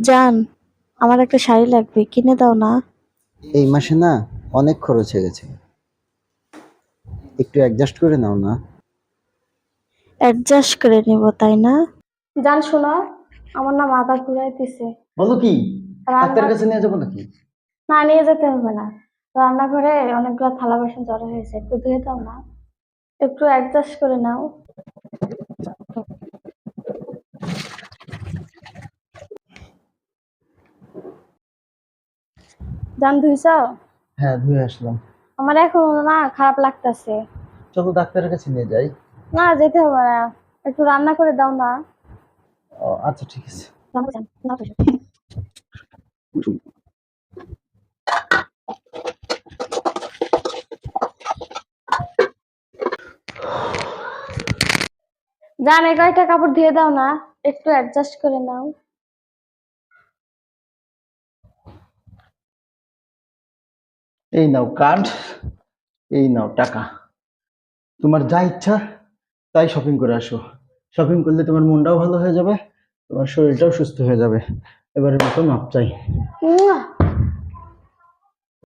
জান আমার একটা শাড়ি লাগবে কিনে দাও না। এই মাসে না অনেক খরচ হয়ে গেছে। একটু অ্যাডজাস্ট করে নাও না। অ্যাডজাস্ট করে নিব তাই না? জান শোনো আমার না মাথা ঘুরাইতেছে। বলো কি? ডাক্তার কাছে নিয়ে যাব নাকি? না নিয়ে যেতে হবে না। রান্নাঘরে অনেকগুলো থালা বাসন জড়ো হয়েছে একটু ধুয়ে দাও না। একটু অ্যাডজাস্ট করে নাও। জান ধুইছাও হ্যাঁ ধুয়ে আসলাম। আমার এখন না খারাপ লাগতেছে। চলো ডাক্তারের কাছে নিয়ে যাই। না যেতে হবে না। একটু রান্না করে দাও না। ও, আচ্ছা ঠিক আছে। জান কয়টা কাপড় ধুয়ে দাও না। একটু অ্যাডজাস্ট করে নাও। এই নাও কার্ড এই নাও টাকা। তোমার যা ইচ্ছা, তাই শপিং করে আসো। শপিং করলে তোমার মনটাও ভালো হয়ে যাবে, তোমার শরীরটাও সুস্থ হয়ে যাবে। এবারের মতো মাপ চাই।